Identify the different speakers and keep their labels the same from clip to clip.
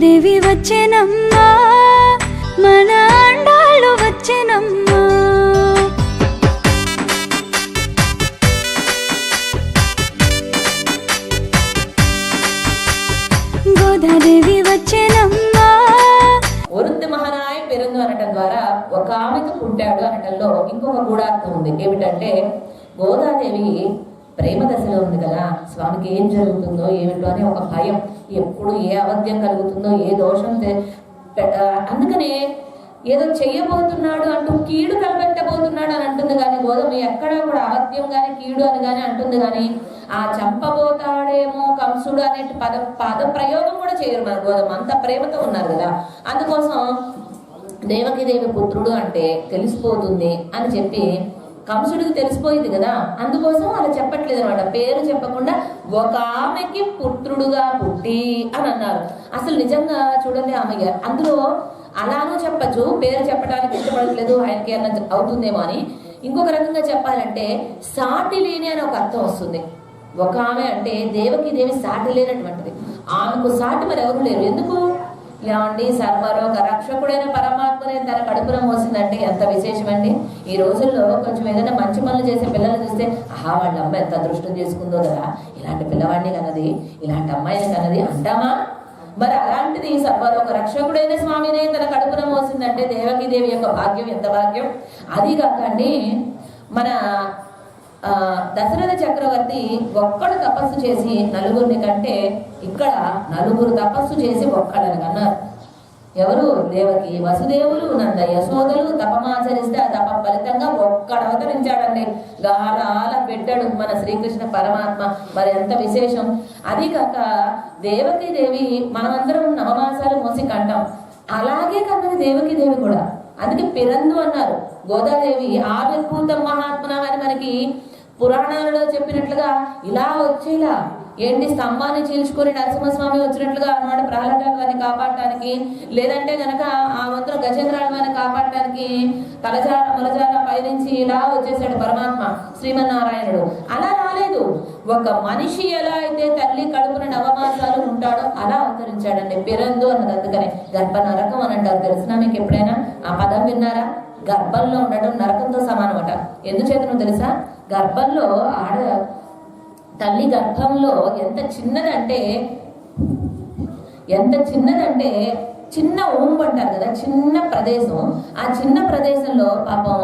Speaker 1: దేవి వచ్చెనమ్మా మన అండాళ్ళు వచ్చెనమ్మా. గోదాదేవి వచ్చెనమ్మా.
Speaker 2: వరుణ్ మహానాయ పెరుగు అనటం ద్వారా ఒక ఆమెకు పుట్టాడు అనటంలో ఇంకొక గూఢార్థం ఉంది. ఏమిటంటే గోదాదేవి ప్రేమ దశలో ఉంది కదా స్వామికి ఏం జరుగుతుందో ఏమిటో అని ఒక భయం. ఎప్పుడు ఏ అవధ్యం కలుగుతుందో ఏ దోషం తె- పె- అందుకనే ఏదో చెయ్యబోతున్నాడు అంటూ కీడు కలబెట్టబోతున్నాడు అని అంటుంది కానీ గోధుమ ఎక్కడా కూడా అవధ్యం కానీ కీడు అని కానీ అంటుంది కానీ ఆ చంపబోతాడేమో కంసుడు అనే పద పద ప్రయోగం కూడా చేయరు మన గోధుమ అంత ప్రేమతో ఉన్నారు కదా. అందుకోసం దేవకిదేవి పుత్రుడు అంటే తెలిసిపోతుంది అని చెప్పి కంసుడికి తెలిసిపోయింది కదా. అందుకోసం అలా చెప్పట్లేదు అనమాట. పేరు చెప్పకుండా ఒక ఆమెకి పుత్రుడుగా పుట్టి అని అన్నారు. అసలు నిజంగా చూడండి ఆమె అందులో అలానూ చెప్పచ్చు పేరు చెప్పడానికి ఇష్టపడట్లేదు ఆయనకి అన్న అవుతుందేమో అని. ఇంకొక రకంగా చెప్పాలంటే సాటి లేని అని ఒక అర్థం వస్తుంది. ఒక ఆమె అంటే దేవకి దేవి సాటి లేనటువంటిది. ఆమెకు సాటి మరి ఎవరు లేరు. ఎందుకు? లేవండి సర్వరోగ రక్షకుడైన పరమాత్మనే తన కడుపున మోసిందంటే ఎంత విశేషమండి? ఈ రోజుల్లో కొంచెం ఏదైనా మంచి పనులు చేసే పిల్లల్ని చూస్తే ఆహా వాళ్ళ అమ్మ ఎంత అదృష్టం చేసుకుందో కదా ఇలాంటి పిల్లవాడిని కన్నది ఇలాంటి అమ్మాయిని కన్నది అంటామా? మరి అలాంటిది సర్వలోక రక్షకుడైన స్వామినే తన కడుపున మోసిందంటే దేవకీదేవి యొక్క భాగ్యం ఎంత భాగ్యం? అది కాకండి మన దశరథ చక్రవర్తి ఒక్కడు తపస్సు చేసి నలుగురిని కంటే ఇక్కడ నలుగురు తపస్సు చేసి ఒక్కడని అన్నారు. ఎవరు? దేవకి వసుదేవులు నంద యశోదలు తపమాచరిస్తే ఆ తప ఫలితంగా ఒక్కడు అవతరించాడండి. గారాల పెట్టాడు మన శ్రీకృష్ణ పరమాత్మ. మరి ఎంత విశేషం? అది కాక దేవకి దేవి మనమందరం నవమాసాలు మోసి కంటాం. అలాగే కన్నది దేవకి దేవి కూడా. అందుకే పిరందు అన్నారు. గోదాదేవి ఆవిర్భూతం మహాత్మన అని మనకి పురాణాలలో చెప్పినట్లుగా ఇలా వచ్చేలా ఏంటి స్తంభాన్ని చీల్చుకొని నరసింహస్వామి వచ్చినట్లుగా అన్నమాట ప్రహ్లాదాన్ని కాపాడటానికి లేదంటే గనక ఆ వంతున గజేంద్రాన్ని కాపాడటానికి తలజాల ములజాల పైనుంచి ఇలా వచ్చేసాడు పరమాత్మ శ్రీమన్నారాయణుడు. అలా రాలేదు. ఒక మనిషి ఎలా అయితే తల్లి కడుపున నవమాసాలు ఉంటాడో అలా అవతరించాడండి పిరందు అన్నది అందుకనే. గర్భ నరకం అని అంటారు. తెలిసినా మీకు ఎప్పుడైనా? ఆ పదం విన్నారా? గర్భంలో ఉండడం నరకంతో సమానమట. ఎందుచేతనో తెలుసా? గర్భంలో ఆడ తల్లి గర్భంలో ఎంత చిన్నదంటే ఎంత చిన్నదంటే చిన్న ఊంబు అంటారు కదా చిన్న ప్రదేశం. ఆ చిన్న ప్రదేశంలో పాపం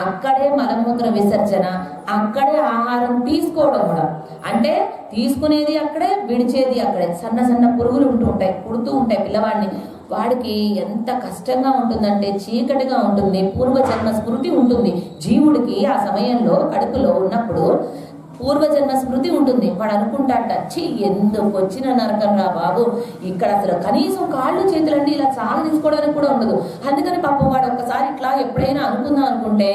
Speaker 2: అక్కడే మలమూత్ర విసర్జన అక్కడే ఆహారం తీసుకోవడం కూడా. అంటే తీసుకునేది అక్కడే విడిచేది అక్కడే. సన్న సన్న పురుగులు ఉంటూ ఉంటాయి పుడుతూ ఉంటాయి పిల్లవాడిని. వాడికి ఎంత కష్టంగా ఉంటుందంటే చీకటిగా ఉంటుంది పూర్వజన్మ స్మృతి ఉంటుంది. జీవుడికి ఆ సమయంలో కడుపులో ఉన్నప్పుడు పూర్వజన్మ స్మృతి ఉంటుంది. వాడు అనుకుంటాట ఛీ ఎందుకు వచ్చిన నరకం రా బాబు. ఇక్కడ అసలు కనీసం కాళ్ళు చేతులండి ఇలా చాలా తీసుకోవడానికి కూడా ఉండదు. అందుకని పాపం వాడు ఒక్కసారి ఇట్లా ఎప్పుడైనా అనుకుందాం అనుకుంటే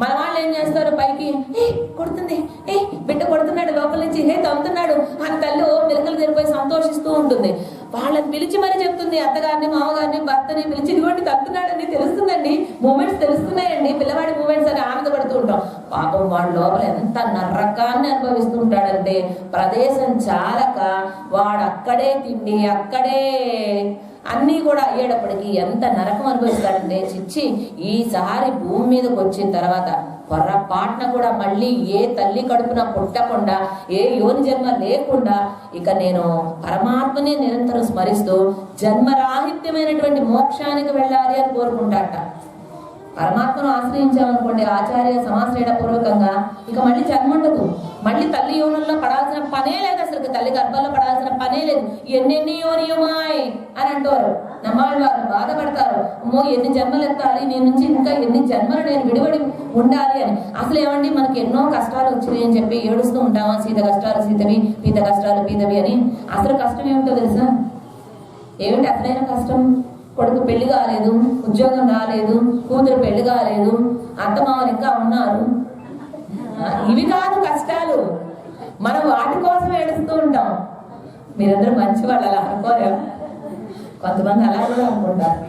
Speaker 2: మన వాళ్ళు ఏం చేస్తారు పైకి? ఏ కొడుతుంది. ఏ బిడ్డ కొడుతున్నాడు లోపల నుంచి. హే తమ్ముతున్నాడు అని తల్లి ఓ మెలకలు తెరిపోయి సంతోషిస్తూ ఉంటుంది. వాళ్ళని పిలిచి మరి చెప్తుంది అత్తగారిని మామగారిని భర్తని పిలిచి ఇదిగోండి తగ్గుతున్నాడని తెలుస్తుందండి. మూమెంట్స్ తెలుస్తున్నాయండి. పిల్లవాడి మూమెంట్స్ అని ఆనందపడుతూ ఉంటాం. పాపం వాడు లోపల ఎంత నరకాన్ని అనుభవిస్తుంటాడంటే ప్రదేశం చాలక వాడు అక్కడే తిండి అక్కడే అన్నీ కూడా అయ్యేటప్పటికి ఎంత నరకం అనుభవిస్తాడంటే చిచ్చి ఈసారి భూమి మీదకి వచ్చిన తర్వాత పొర్రపాటున కూడా మళ్ళీ ఏ తల్లి కడుపున పుట్టకుండా ఏ యోని జన్మ లేకుండా ఇక నేను పరమాత్మనే నిరంతరం స్మరిస్తూ జన్మరాహిత్యమైనటువంటి మోక్షానికి వెళ్ళాలి అని కోరుకుంటాట పరమాత్మను ఆశ్రయించామనుకోండి ఆచార్య సమాశ్రయణ పూర్వకంగా ఇక మళ్ళీ జన్మ ఉండదు. మళ్ళీ తల్లి యోనుల్లో పడాల్సిన పనే లేదు అసలు తల్లి గర్భంలో పడాల్సిన పనే లేదు. ఎన్నెన్ని యోనియమాయ్ అని అంటారు. నమ్మాళ్ళ వారు బాధపడతారు. అమ్మో ఎన్ని జన్మలు ఎత్తాలి? నేను నుంచి ఇంకా ఎన్ని జన్మలు నేను విడివడి ఉండాలి అని. అసలు ఏమండి మనకి ఎన్నో కష్టాలు వచ్చినాయి అని చెప్పి ఏడుస్తూ ఉంటామా సీత కష్టాలు సీతవి పీత కష్టాలు పీతవి అని? అసలు కష్టం ఏమిటో తెలుసా? ఏమిటి అసలైన కష్టం? కొడుకు పెళ్ళి కాలేదు ఉద్యోగం రాలేదు కూతురు పెళ్ళి కాలేదు అత్తమామలు ఇంకా ఉన్నారు. ఇవి కాదు కష్టాలు. మనం వాటి కోసం ఏడుస్తూ ఉంటాం. మీరందరూ మంచి వాళ్ళు అలా అనుకోలేము కొంతమంది అలా కూడా అనుకుంటారు.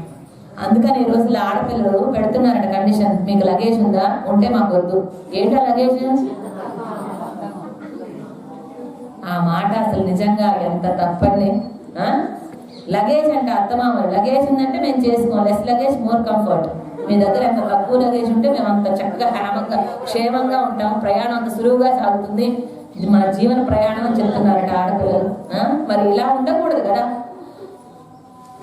Speaker 2: అందుకని ఈ రోజుల్లో ఆడపిల్లలు పెడుతున్నారట కండిషన్. మీకు లగేజ్ ఉందా? ఉంటే మాకు వద్దు. ఏంటా లగేజ్ ఆ మాట అసలు నిజంగా ఎంత తప్పండి లగేజ్ అంటే అత్తమామ లగేజ్ ఉందంటే మేము చేసుకోం లెస్ లగేజ్ మోర్ కంఫర్ట్ మీ దగ్గర ఎంత తక్కువ లగేజ్ ఉంటే మేము అంత చక్కగా క్షేమంగా క్షేమంగా ఉంటాం ప్రయాణం అంత సులువుగా సాగుతుంది. ఇది మన జీవన ప్రయాణం అని చెప్తున్నారట ఆడపిల్లలు మరి ఇలా ఉండకూడదు కదా.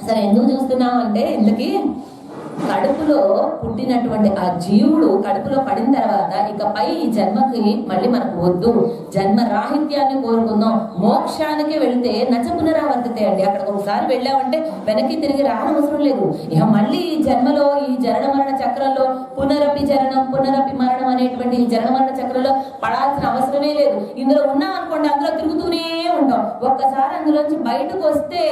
Speaker 2: సరే ఎందుకు చూస్తున్నాం అంటే ఇంతకీ కడుపులో పుట్టినటువంటి ఆ జీవుడు కడుపులో పడిన తర్వాత ఇకపై ఈ జన్మకి మళ్ళీ మనకు వద్దు. జన్మ రాహిత్యాన్ని కోరుకుందాం. మోక్షానికి వెళితే నచ్చ పునరావర్తితే అండి. అక్కడికి ఒకసారి వెళ్ళామంటే వెనక్కి తిరిగి రానవసరం లేదు. ఇక మళ్ళీ ఈ జన్మలో ఈ జనన మరణ చక్రంలో పునరపి జననం పునరపి మరణం అనేటువంటి ఈ జనన మరణ చక్రంలో పడాల్సిన అవసరమే లేదు. ఇందులో ఉన్నాం అనుకోండి అందులో తిరుగుతూనే ఉంటాం. ఒక్కసారి అందులోంచి బయటకు వస్తే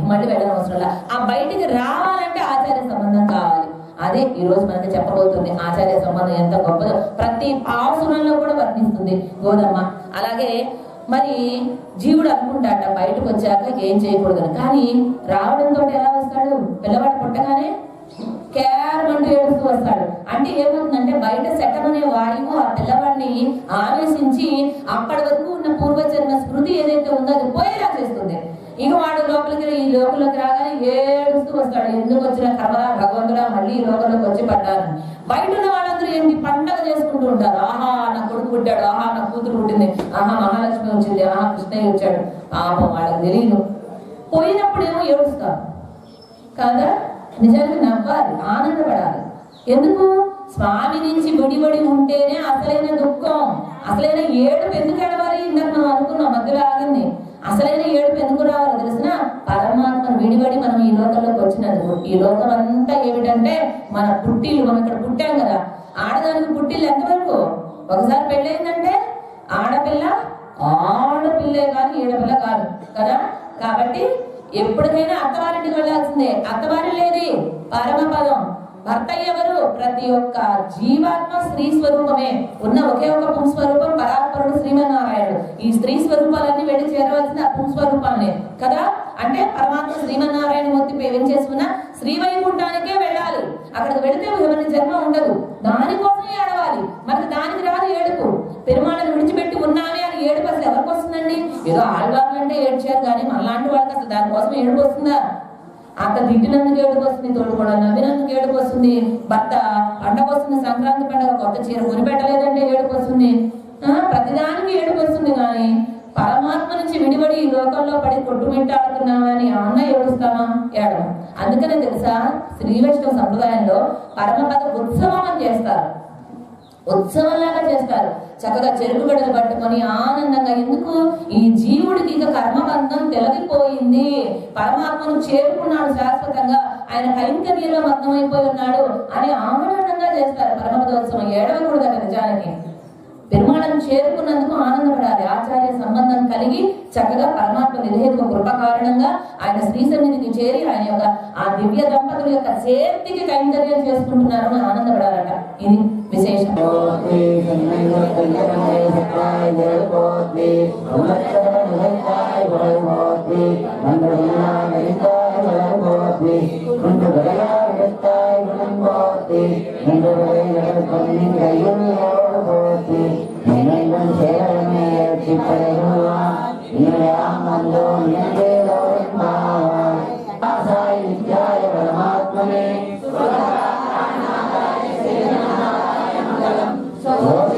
Speaker 2: మళ్ళీ వెళ్ళడం అవసరం ఆ బయటికి రావాలంటే ఆచార్య సంబంధం కావాలి. అదే ఈ రోజు మనకి చెప్పబోతుంది ఆచార్య సంబంధం ఎంత గొప్పదో. ప్రతి పాసురంలో కూడా వర్ణిస్తుంది. గోదమ్మ అలాగే మరి జీవుడు అనుకుంటాట బయటకు వచ్చాక ఏం చేయకూడదని కానీ రావడంతో ఎలా వస్తాడు? పిల్లవాడు పుట్టగానే కేరమంటూ ఏడుస్తూ వస్తాడు. అంటే ఏమవుతుందంటే బయట శకం అనే వాయువు ఆ పిల్లవాడిని ఆవేశించి అప్పటి వరకు ఉన్న పూర్వజన్మ స్మృతి ఏదైతే ఉందో అది పోయేలా చేస్తుంది. ఇక వాడు లోపలికి ఈ లోకంలోకి రాగానే ఏడుస్తూ వస్తాడు. ఎందుకు వచ్చిన కర్మ భగవంతుడా మళ్ళీ ఈ లోకంలోకి వచ్చి పడ్డాను. బయట ఉన్న వాళ్ళందరూ ఏంటి? పండగ చేసుకుంటూ ఉంటారు. ఆహా నా కొడుకు పుట్టాడు. ఆహా నా కూతురు పుట్టింది. ఆహా మహాలక్ష్మి వచ్చింది. ఆహా కృష్ణయ్య వచ్చాడు. పాపం వాళ్ళకి తెలియదు. పోయినప్పుడు ఏమో ఏడుస్తారు. కాదా? నిజానికి నవ్వాలి ఆనందపడాలి. ఎందుకు? స్వామి నుంచి విడిబడి ఉంటేనే అసలైన దుఃఖం. అసలైన ఏడుపు ఎందుకు ఎడవాలి ఇందాక మనం అనుకున్నాం మధ్యలో ఆగింది. అసలైన ఏడుపు ఎందుకు రావాలో తెలిసిన పరమాత్మను విడివడి మనం ఈ లోకంలోకి వచ్చినందుకు ఈ లోకం అంతా ఏమిటంటే మన పుట్టిల్లు. మనం ఇక్కడ పుట్టాం కదా. ఆడదానికి పుట్టిల్లు ఎంతవరకు? ఒకసారి పెళ్ళైందంటే ఆడపిల్ల ఆడపిల్లే కాదు ఏడపిల్ల కాదు కదా? కాబట్టి ఎప్పటికైనా అత్తవారింటికి వెళ్ళాల్సిందే. అత్తవారి లేది పరమపదం. భర్త ఎవరు? ప్రతి ఒక్క జీవాత్మ స్త్రీ స్వరూపమే. ఉన్న ఒకే ఒక పుంస్వరూపం పరాత్పరుడు శ్రీమన్నారాయణుడు. ఈ స్త్రీ స్వరూపాలన్నీ వెళ్ళి చేరవలసిన ఆ పుంస్వరూపాలనే. కదా? అంటే పరమాత్మ శ్రీమన్నారాయణ మూర్తి ఏం శ్రీ వైకుంఠానికే వెళ్ళాలి. అక్కడికి వెళితే ఎవరి జన్మ ఉండదు. దానికోసం ఏడవాలి. మరి దానికి రాదు ఏడుపు. పెరుమాళను విడిచిపెట్టి ఉన్నామే అని ఏడుపు అసలు ఎవరికి వస్తుందండి? ఏదో ఆడవాళ్ళు అంటే ఏడ్చారు కానీ మనలాంటి వాళ్ళకి అసలు దానికోసం ఏడుపు వస్తుందా? అక్క తిట్టినందుకు ఏడుపు వస్తుంది తోడు కూడా నవ్వినందుకు ఏడుపు వస్తుంది. భర్త పండగ వస్తుంది సంక్రాంతి పండగ కొత్త చీర కొనిపెట్టలేదంటే ఏడుపు వస్తుంది. ప్రతిదానికి ఏడుపు వస్తుంది కానీ పరమాత్మ నుంచి విడిపడి ఈ లోకంలో పడి కొట్టుమిట్టాడుతున్నామని అన్న ఏడుస్తామా? ఏడము అందుకనే తెలుసా శ్రీ వైష్ణవ సంప్రదాయంలో పరమపద ఉత్సవం అని చేస్తారు. ఉత్సవంలాగా చేస్తారు. చక్కగా చెరుకు గడలు పట్టుకొని ఆనందంగా ఎందుకు? ఈ జీవుడికి ఇక కర్మబంధం తొలగిపోయింది. పరమాత్మను చేరుకున్నాడు శాశ్వతంగా. ఆయన కైంకర్యంలో మగ్నమైపోయి ఉన్నాడు అని ఆనందంగా చేస్తారు. పరమపదోత్సవం ఏడవకూడదట నిజానికి. పెరుమాళను చేరుకున్నందుకు ఆనందపడాలి. ఆచార్య సంబంధం కలిగి చక్కగా పరమాత్మ నిధేతుక కృప కారణంగా ఆయన శ్రీ సన్నిధికి చేరి ఆయన యొక్క ఆ దివ్య దంపతుల యొక్క చేతికి కైంకర్యం చేసుకుంటున్నారని ఆనందపడాలట. ఇది విశేషం
Speaker 3: పోతి కన్నయ్య సత్యాయ జయ పోతి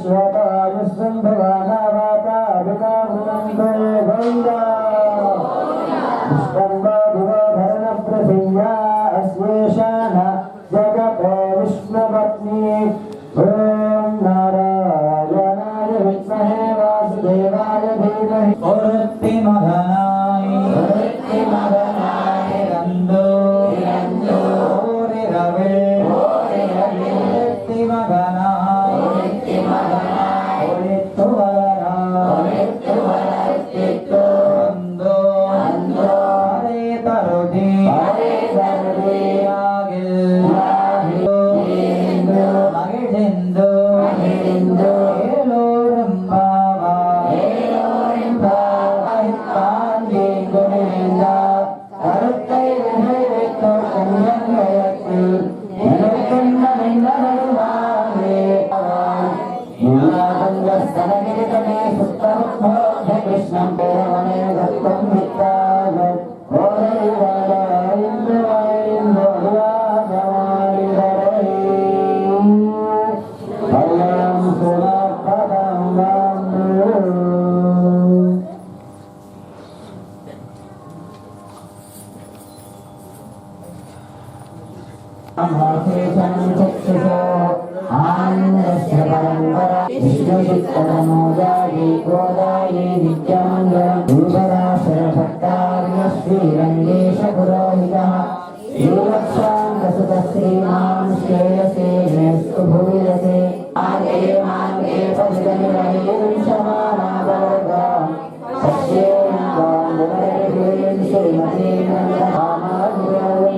Speaker 3: विष्णुपत्नी
Speaker 4: విష్ణుజిత్తమోదాయి గోదాయి నిత్యాంగ భక్తార్య శ్రీరంగేశ పురోహిత శ్రీవత్సాంగసుత శ్రీమాం శ్రేయసే నేస్తు భూయసే మార్గే మార్గే పదిగనిలయం సమానాభవగా సస్యేన శ్రీమతీ నంద రామానుభవం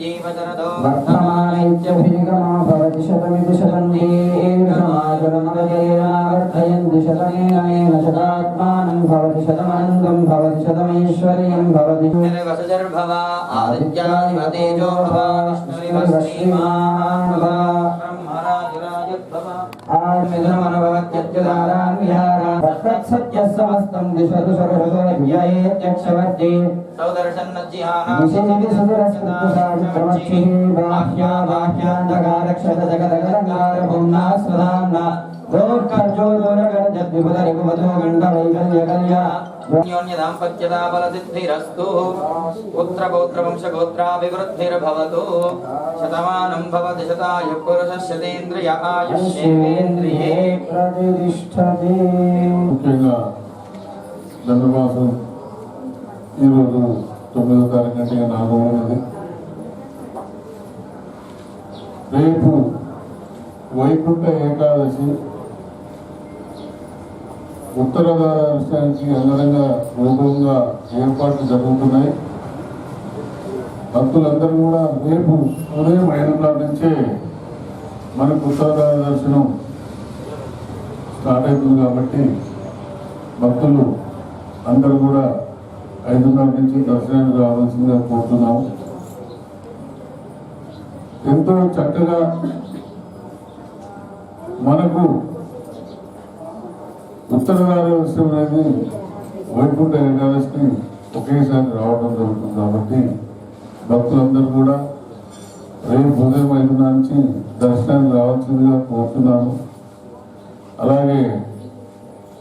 Speaker 4: शतञ्जीव शरदो
Speaker 3: वर्तमानैश्च भीगमा भवति शतमिति शतं दीर्घमाचरणमगेनावर्धयन्ति शतमेन शतात्मानं भवति शतमनन्दं भवति शतमैश्वर्यं भवति
Speaker 4: वसुजर्भव आदित्यादिमतेजो भव विष्णुरिव श्रीमान् भव ब्रह्मराजुराजुद्भव आमिधुमनुभवत्यच्युतारान् विहारान् तत्सत्यः समस्तं दिशतु सर्वहृदयज्ञयेत्यक्षवर्ति सौदर्शन्नज्जिहानां
Speaker 3: विशेषिति सुदुरस्कृतसावित्रमक्षिः
Speaker 4: बाह्या बाह्यान्धकारक्षत जगदगदङ्गार भुम्ना स्वधाम्ना दोर्कर्जोदोरगर्जद्विपदरिपुवधो गण्डवैकल्यकल्या न्योन्यदाम्पत्यदाबलसिद्धिरस्तु पुत्रपौत्रवंशगोत्राभिवृद्धिर्भवतु शतमानं भवति शताय पुरुषशतेन्द्रिय आयुष्येवेन्द्रिये
Speaker 3: प्रतिष्ठते
Speaker 5: ముఖ్యంగా ధనుర్మాసం ఈరోజు తొమ్మిదో తారీఖు అంటే ఇక నాలుగు రోజులు రేపు వైకుంఠ ఏకాదశి ఉత్తర దర్శనానికి అందరంగా వైభవంగా ఏర్పాట్లు జరుగుతున్నాయి. భక్తులందరూ కూడా రేపు ఉదయం ఐదున్నర నుంచే మనకు ఉత్తర దర్శనం స్టార్ట్ అవుతుంది కాబట్టి భక్తులు అందరూ కూడా ఐదున్నర నుంచి దర్శనానికి రావాల్సిందిగా కోరుతున్నాము. ఎంతో చక్కగా మనకు ఉత్తర దర్శనం అనేది వైకుంఠ ఏకాదశిని ఒకేసారి రావడం జరుగుతుంది కాబట్టి భక్తులందరూ కూడా రేపు ఉదయం ఐదు నుంచి దర్శనానికి రావాల్సిందిగా కోరుతున్నాను. అలాగే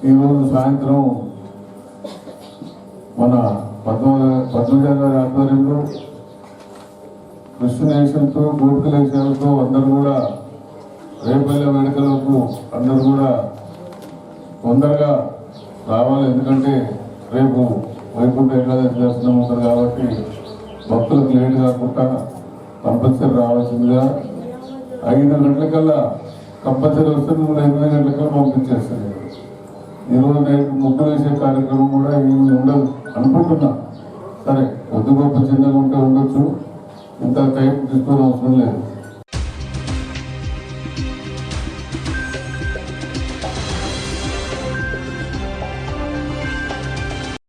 Speaker 5: ఈరోజు సాయంత్రం మన పద్మ పద్మజ గారి ఆధ్వర్యంలో కృష్ణేశ్వరంతో గోపికలేశ్వరంతో అందరూ కూడా రేపల్లె వేడుకలకు అందరూ కూడా తొందరగా రావాలి. ఎందుకంటే రేపు వైకుంఠ ఏకాదశి దర్శనం ఉంటుంది కాబట్టి భక్తులకు లేట్ కాకుండా కంపల్సరీ రావాల్సిందిగా ఐదు గంటలకల్లా కంపల్సరీ వస్తే మిమ్మల్ని ఎనిమిది గంటలకల్లా పంపించేస్తుంది ఈరోజు రేపు ముగ్గులు వేసే కార్యక్రమం కూడా ఏమి ఉండదు అనుకుంటున్నా. సరే కొద్ది గొప్ప చిన్నగా ఉంటే ఉండొచ్చు. ఇంత టైం తీసుకోవడం అవసరం లేదు